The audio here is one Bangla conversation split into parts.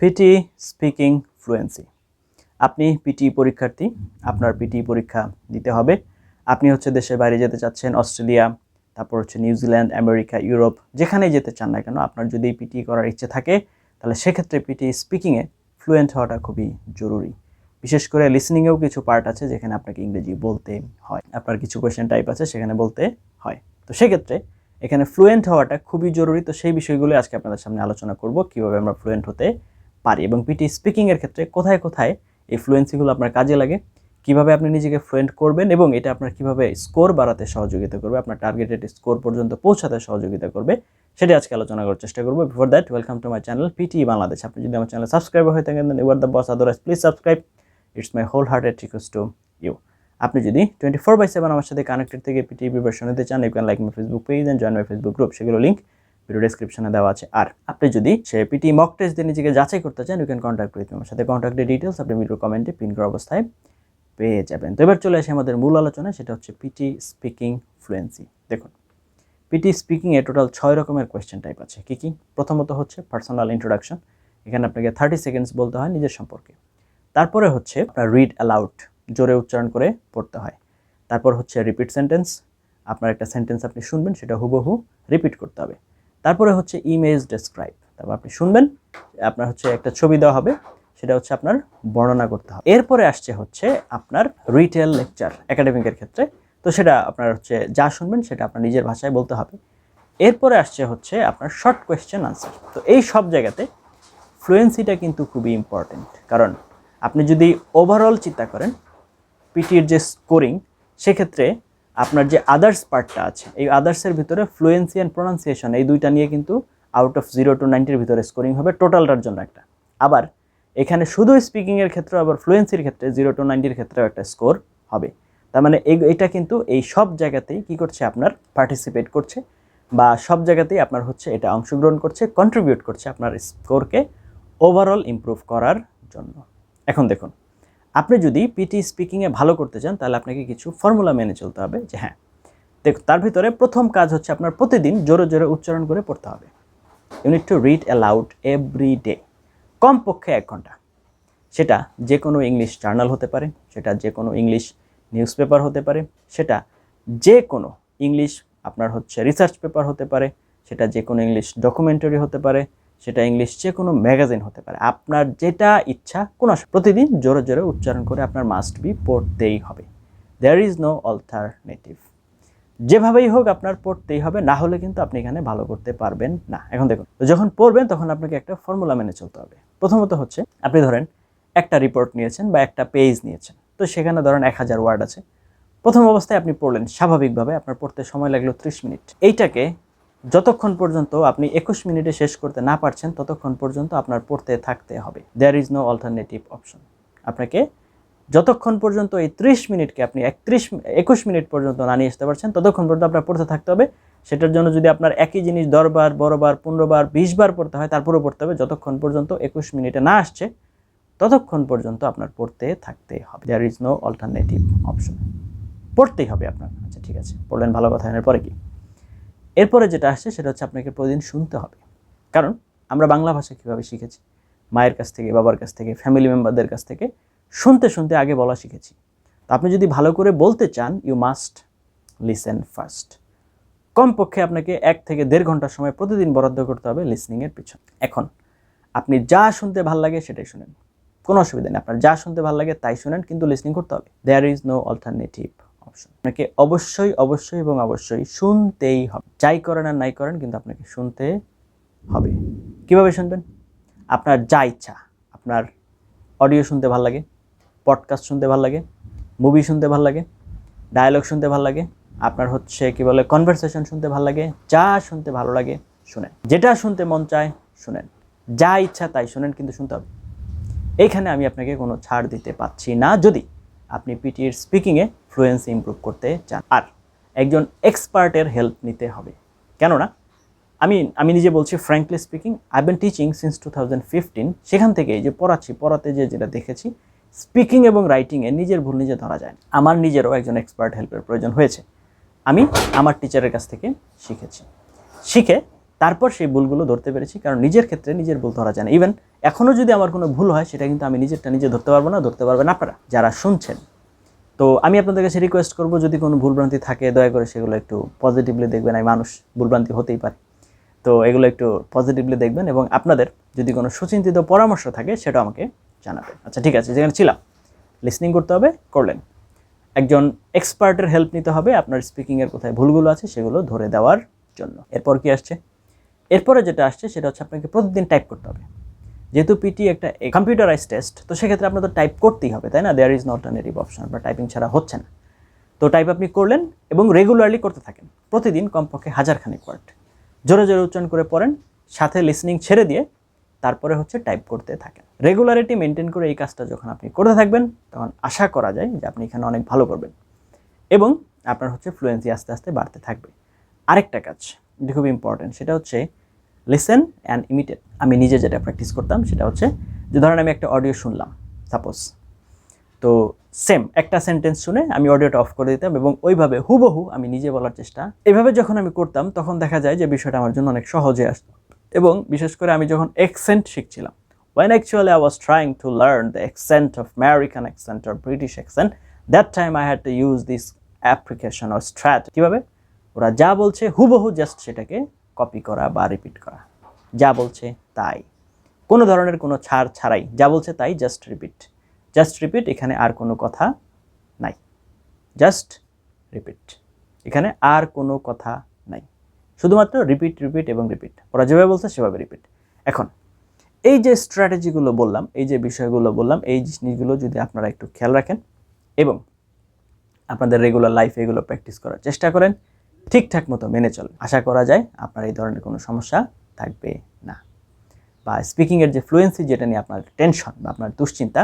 পিটি স্পিকিং ফ্লুয়েন্সি আপনি পিটি পরীক্ষার্থী, আপনার পিটি পরীক্ষা দিতে হবে। আপনি হচ্ছে দেশের বাইরে যেতে চাচ্ছেন, অস্ট্রেলিয়া, তারপর হচ্ছে নিউজিল্যান্ড আমেরিকা, ইউরোপ, যেখানেই যেতে চান না কেন, আপনার যদি পিটি করার ইচ্ছে থাকে, তাহলে সেক্ষেত্রে পিটি স্পিকিংয়ে ফ্লুয়েন্ট হওয়াটা খুবই জরুরি। বিশেষ করে লিসনিংয়েও কিছু পার্ট আছে যেখানে আপনাকে ইংরেজি বলতে হয়। আপনার কিছু কোয়েশ্চেন টাইপ আছে সেখানে বলতে হয়। তো সেক্ষেত্রে এখানে ফ্লুয়েন্ট হওয়াটা খুবই জরুরি। তো সেই বিষয়গুলো আজকে আপনাদের সামনে আলোচনা করব, কীভাবে আমরা ফ্লুয়েন্ট হতে পারি এবং পিটি স্পিকিংয়ের ক্ষেত্রে কোথায় কোথায় এই ফ্লুয়েন্সিগুলো আপনার কাজে লাগে, কীভাবে আপনি নিজেকে ফ্লুয়েন্ট করবেন এবং এটা আপনার কীভাবে স্কোর বাড়াতে সহযোগিতা করবে, আপনার টার্গেটেড স্কোর পর্যন্ত পৌঁছাতে সহযোগিতা করবে, সেটা আজকে আলোচনা করার চেষ্টা করব। Before that welcome to my channel PT Bangladesh আপনি যদি আমার চ্যানেল সাবস্ক্রাইবার হয়ে থাকেন then your the boss otherwise please subscribe it's my whole hearted request to you আপনি যদি টোয়েন্টি ফোর বাই সেভেন আমার সাথে কানেক্টেড থেকে পিটি প্রিপারেশন নিতে চান you can like my Facebook page and join my Facebook group সেগুলো লিঙ্ক ভিডিও ডেসক্রিপশনে দেওয়া আছে। আর আপনি যদি সে পিটি মক টেস্ট দিয়ে নিজেকে যাচাই করতে চান ইউ ক্যান কন্ট্যাক্ট উইথ আমার সাথে কন্ট্যাক্টের ডিটেলস আপনি ভিডিও কমেন্টে পিন করা অবস্থায় পেয়ে যাবেন। তো এবার চলে আসে আমাদের মূল আলোচনা সেটা হচ্ছে পিটি স্পিকিং ফ্লুয়েন্সি দেখুন পিটি স্পিকিংয়ে টোটাল ছয় রকমের কোয়েশ্চেন টাইপ আছে। কী কী? প্রথমত হচ্ছে পার্সোনাল ইন্ট্রোডাকশন এখানে আপনাকে থার্টি সেকেন্ডস বলতে হয় নিজের সম্পর্কে। তারপরে হচ্ছে আপনার রিড অ্যালাউড জোরে উচ্চারণ করে পড়তে হয়। তারপর হচ্ছে রিপিট সেন্টেন্স আপনার একটা সেন্টেন্স আপনি শুনবেন, সেটা হুবহু রিপিট করতে হবে। তারপরে হচ্ছে ইমেজ ডেসক্রাইব তারপর আপনি শুনবেন, আপনার হচ্ছে একটা ছবি দেওয়া হবে, সেটা হচ্ছে আপনার বর্ণনা করতে হবে। এরপরে আসছে হচ্ছে আপনার রিটেল লেকচার একাডেমিকের ক্ষেত্রে। তো সেটা আপনার হচ্ছে যা শুনবেন, সেটা আপনার নিজের ভাষায় বলতে হবে। এরপরে আসছে হচ্ছে আপনার শর্ট কোয়েশ্চেন আনসার তো এই সব জায়গাতে ফ্লুয়েন্সিটা কিন্তু খুবই ইম্পর্টেন্ট কারণ আপনি যদি ওভারঅল চিন্তা করেন পিটির যে স্কোরিং সেক্ষেত্রে আপনার যে আদার্স পার্টটা আছে, এই আদার্সের ভিতরে ফ্লুয়েন্সি অ্যান্ড প্রোনাউন্সিয়েশন এই দুইটা নিয়ে কিন্তু আউট অফ জিরো টু নাইনটির ভিতরে স্কোরিং হবে টোটালটার জন্য একটা। আবার এখানে শুধু স্পিকিংয়ের ক্ষেত্রে আবার ফ্লুয়েন্সির ক্ষেত্রে জিরো টু নাইনটির ক্ষেত্রেও একটা স্কোর হবে। তার মানে এটা কিন্তু এই সব জায়গাতেই কি করছে আপনার পার্টিসিপেট করছে বা সব জায়গাতেই আপনার হচ্ছে এটা অংশগ্রহণ করছে কন্ট্রিবিউট করছে আপনার স্কোরকে ওভারঅল ইমপ্রুভ করার জন্য। এখন দেখুন। আপনি যদি পিটি স্পিকিংয়ে ভালো করতে চান, তাহলে আপনাকে কিছু ফর্মুলা মেনে চলতে হবে যে হ্যাঁ দেখ তার ভিতরে প্রথম কাজ হচ্ছে আপনার প্রতিদিন জোরে জোরে উচ্চারণ করে পড়তে হবে। You need to read aloud every day কমপক্ষে এক ঘণ্টা। সেটা যে কোনো ইংলিশ জার্নাল হতে পারে, সেটা যে কোনো ইংলিশ নিউজ পেপার হতে পারে, সেটা যে কোনো ইংলিশ আপনার হচ্ছে রিসার্চ পেপার হতে পারে, সেটা যে কোনো ইংলিশ ডকুমেন্টারি হতে পারে সেটা ইংলিশ যে কোনো ম্যাগাজিন হতে পারে। আপনার যেটা ইচ্ছা, কোনো প্রতিদিন জোরে জোরে উচ্চারণ করে আপনার মাস্ট বি পড়তেই হবে। দেয়ার ইজ নো অল্টারনেটিভ যেভাবেই হোক আপনার পড়তেই হবে, না হলে কিন্তু আপনি এখানে ভালো করতে পারবেন না। এখন দেখুন যখন পড়বেন তখন আপনাকে একটা ফর্মুলা মেনে চলতে হবে। প্রথমত হচ্ছে, আপনি ধরেন একটা রিপোর্ট নিয়েছেন বা একটা পেজ নিয়েছেন। তো সেখানে ধরেন এক হাজার ওয়ার্ড আছে। প্রথম অবস্থায় আপনি পড়লেন, স্বাভাবিকভাবে আপনার পড়তে সময় লাগল ত্রিশ মিনিট। এইটাকে যতক্ষণ পর্যন্ত আপনি একুশ মিনিটে শেষ করতে না পারছেন, ততক্ষণ পর্যন্ত আপনার পড়তে থাকতে হবে। There is no alternative option আপনাকে যতক্ষণ পর্যন্ত এই ত্রিশ মিনিটকে আপনি একত্রিশ, একুশ মিনিট পর্যন্ত না নিয়ে আসতে পারছেন, ততক্ষণ পর্যন্ত আপনার পড়তে থাকতে হবে। সেটার জন্য যদি আপনার একই জিনিস দশবার বড়বার পনেরোবার, বিশবার পড়তে হয়, তারপরেও পড়তে হবে। যতক্ষণ পর্যন্ত একুশ মিনিটে না আসছে, ততক্ষণ পর্যন্ত আপনার পড়তে থাকতে হবে। There is no alternative option পড়তেই হবে আপনার। আচ্ছা ঠিক আছে। পড়লেন ভালো কথা, এরপরে কি? এরপরে যেটা আসছে সেটা হচ্ছে আপনাকে প্রতিদিন শুনতে হবে। কারণ আমরা বাংলা ভাষা কীভাবে শিখেছি? মায়ের কাছ থেকে, বাবার কাছ থেকে ফ্যামিলি মেম্বারদের কাছ থেকে শুনতে শুনতে আগে বলা শিখেছি। তো আপনি যদি ভালো করে বলতে চান ইউ মাস্ট লিসেন ফার্স্ট কমপক্ষে আপনাকে এক থেকে দেড় ঘণ্টা সময় প্রতিদিন বরাদ্দ করতে হবে লিসনিংয়ের পিছনে। এখন, আপনি যা শুনতে ভালো লাগে সেটাই শুনেন। কোনো অসুবিধা নেই, আপনার যা শুনতে ভালো লাগে তাই শুনেন, কিন্তু লিসনিং করতে হবে। There is no alternative option আপনাকে অবশ্যই অবশ্যই এবং অবশ্যই শুনতেই হবে। যাই করেন আর নাই করেন কিন্তু আপনাকে শুনতে হবে। কীভাবে শুনবেন? আপনার যা ইচ্ছা। আপনার অডিও শুনতে ভালো লাগে পডকাস্ট শুনতে ভালো লাগে মুভি শুনতে ভালো লাগে ডায়ালগ শুনতে ভালো লাগে, আপনার হচ্ছে কি বলে কনভারসেশন শুনতে ভালো লাগে, যা শুনতে ভালো লাগে শুনেন। যেটা শুনতে মন চায় শুনেন। যা ইচ্ছা তাই শুনেন কিন্তু শুনতে হবে। এইখানে আমি আপনাকে কোনো ছাড় দিতে পাচ্ছি না। যদি আপনি পিটির স্পিকিংয়ে ফ্লুয়েন্সি ইমপ্রুভ করতে চান। আর একজন এক্সপার্টের হেল্প নিতে হবে। কেননা, আমি আমি নিজে বলছি frankly speaking I been teaching since two thousand fifteen সেখান থেকে যে পড়াচ্ছি, পড়াতে যে যেটা দেখেছি স্পিকিং এবং রাইটিংয়ে নিজের ভুল নিজে ধরা যায় আমার নিজেরও একজন এক্সপার্ট হেল্পের প্রয়োজন হয়েছে। আমি আমার টিচারের কাছ থেকে শিখেছি। শিখে তারপর সেই ভুলগুলো ধরতে পেরেছি, কারণ নিজের ক্ষেত্রে নিজের ভুল ধরা যায় না। ইভেন এখনও যদি আমার কোনো ভুল হয়, সেটা কিন্তু আমি নিজেরটা নিজে ধরতে পারব না, ধরতে পারবেন আপনারা যারা শুনছেন। তো আমি আপনাদের কাছে রিকোয়েস্ট করব, যদি কোনো ভুলভ্রান্তি থাকে, দয়া করে সেগুলো একটু পজিটিভলি দেখবেন। আমি মানুষ, ভুলভ্রান্তি হতেই পারে। তো এগুলো একটু পজিটিভলি দেখবেন এবং আপনাদের যদি কোনো সুচিন্তিত পরামর্শ থাকে সেটা আমাকে জানাবেন। আচ্ছা ঠিক আছে, যেখানে ছিলাম লিসনিং করতে হবে, করলেন। একজন এক্সপার্টের হেল্প নিতে হবে, আপনার স্পিকিংয়ের কোথায় ভুলগুলো আছে, সেগুলো ধরে দেওয়ার জন্য। এরপর কি আসছে? এরপরে যেটা আসছে সেটা হচ্ছে আপনাকে প্রতিদিন টাইপ করতে হবে। যেহেতু পিটি একটা কম্পিউটারাইজ টেস্ট তো সেক্ষেত্রে আপনার তো টাইপ করতেই হবে, তাই না? There is not alternative option বা টাইপিং ছাড়া হচ্ছে না। তো টাইপ আপনি করলেন এবং রেগুলারলি করতে থাকেন, প্রতিদিন কমপক্ষে হাজারখানেক ওয়ার্ড জোরে জোরে উচ্চারণ করে পড়েন, সাথে লিসনিং ছেড়ে দিয়ে তারপরে হচ্ছে টাইপ করতে থাকেন। রেগুলারিটি মেনটেন করে এই কাজটা যখন আপনি করতে থাকবেন, তখন আশা করা যায় যে আপনি এখানে অনেক ভালো করবেন। এবং আপনার হচ্ছে ফ্লুয়েন্সি আস্তে আস্তে বাড়তে থাকবে। আরেকটা কাজ এটা খুব ইম্পর্টেন্ট সেটা হচ্ছে লিসেন অ্যান্ড ইমিটেট আমি নিজে যেটা প্র্যাকটিস করতাম সেটা হচ্ছে যে ধরেন আমি একটা অডিও শুনলাম সাপোজ তো সেম একটা সেন্টেন্স শুনে আমি অডিওটা অফ করে দিতাম এবং ওইভাবে হুবহু আমি নিজে বলার চেষ্টা। এভাবে যখন আমি করতাম তখন দেখা যায় যে বিষয়টা আমার জন্য অনেক সহজে আসতো এবং বিশেষ করে আমি যখন অ্যাকসেন্ট শিখছিলাম when actually I was trying to learn the accent of American accent or British accent, that time I had to use this application or strat. কীভাবে? ওরা যা বলছে, হুবহু জাস্ট সেটাকে কপি করা বা রিপিট করা। যা বলছে তাই। কোনো ধরনের কোনো ছাড় ছাড়াই। যা বলছে তাই জাস্ট রিপিট জাস্ট রিপিট এখানে আর কোনো কথা নাই। জাস্ট রিপিট এখানে আর কোনো কথা নাই। শুধুমাত্র রিপিট রিপিট এবং রিপিট ওরা যেভাবে বলছে, সেভাবে রিপিট এখন, এই যে স্ট্র্যাটেজিগুলো বললাম, এই যে বিষয়গুলো বললাম, এই জিনিসগুলো যদি আপনারা একটু খেয়াল রাখেন এবং আপনাদের রেগুলার লাইফে এগুলো প্র্যাকটিস করার চেষ্টা করেন ঠিকঠাক মতো মেনে চলেন আশা করা যায় আপনার এই ধরনের কোনো সমস্যা থাকবে না। বা স্পিকিংয়ের যে ফ্লুয়েন্সি যেটা নিয়ে আপনার টেনশন বা আপনার দুশ্চিন্তা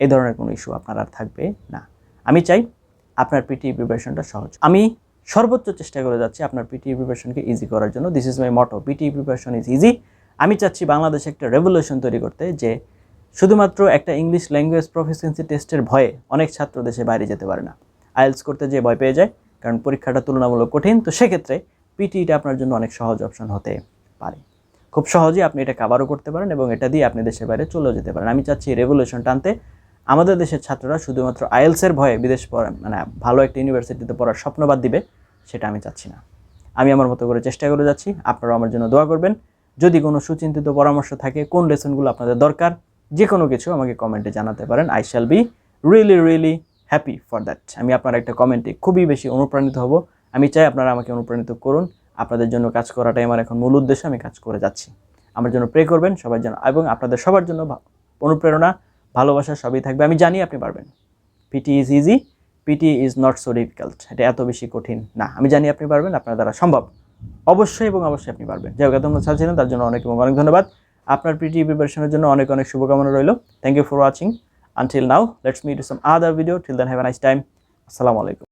এই ধরনের কোনো ইস্যু আপনার আর থাকবে না। আমি চাই আপনার পিটি প্রিপারেশনটা সহজ। আমি সর্বোচ্চ চেষ্টা করে যাচ্ছি আপনার পিটি প্রিপারেশনকে ইজি করার জন্য। This is my motto PT preparation is easy আমি চাচ্ছি বাংলাদেশে একটা রেভলিউশন তৈরি করতে যে শুধুমাত্র একটা ইংলিশ ল্যাঙ্গুয়েজ প্রফিসিয়েন্সি টেস্টের ভয়ে অনেক ছাত্র দেশে বাইরে যেতে পারে না। আইএলস করতে যে ভয় পেয়ে যায়। কারণ পরীক্ষাটা তুলনামূলক কঠিন, তো সেক্ষেত্রে পিটিটা আপনার জন্য অনেক সহজ অপশন হতে পারে। খুব সহজেই আপনি এটা কাভারও করতে পারেন এবং এটা দিয়ে আপনি দেশের বাইরে চলেও যেতে পারেন। আমি চাচ্ছি রেভলিউশন টানতে আমাদের দেশের ছাত্ররা শুধুমাত্র আইএলসের ভয়ে বিদেশ পড়া মানে ভালো একটা ইউনিভার্সিটিতে পড়ার স্বপ্নবাদ দিবে, সেটা আমি চাচ্ছি না। আমি আমার মতো করে চেষ্টা করে যাচ্ছি, আপনারাও আমার জন্য দোয়া করবেন। যদি কোনো সুচিন্তিত পরামর্শ থাকে, কোন লেসনগুলো আপনাদের দরকার যে কোনো কিছু আমাকে কমেন্টে জানাতে পারেন। I shall be really really happy for that আমি আপনার একটা কমেন্টে খুবই বেশি অনুপ্রাণিত হব। আমি চাই আপনারা আমাকে অনুপ্রাণিত করুন। আপনাদের জন্য কাজ করাটাই আমার এখন মূল উদ্দেশ্য। আমি কাজ করে যাচ্ছি। আমার জন্য প্রে করবেন সবার জন্য এবং আপনাদের সবার জন্য অনুপ্রেরণা, ভালোবাসা সবই থাকবে। আমি জানি আপনি পারবেন। PT is easy PT is not so difficult এটা এত বেশি কঠিন না। আমি জানি আপনি পারবেন, আপনার দ্বারা সম্ভব। অবশ্যই এবং অবশ্যই আপনি পারবেন। যাই হোক তোমরা চাচ্ছিলেন তার জন্য অনেক এবং অনেক ধন্যবাদ। আপনার পিটি প্রিপারেশনের জন্য অনেক অনেক শুভকামনা রইল। Thank you for watching Until now, let's meet in some other video. Till then, have a nice time. Assalamu alaikum.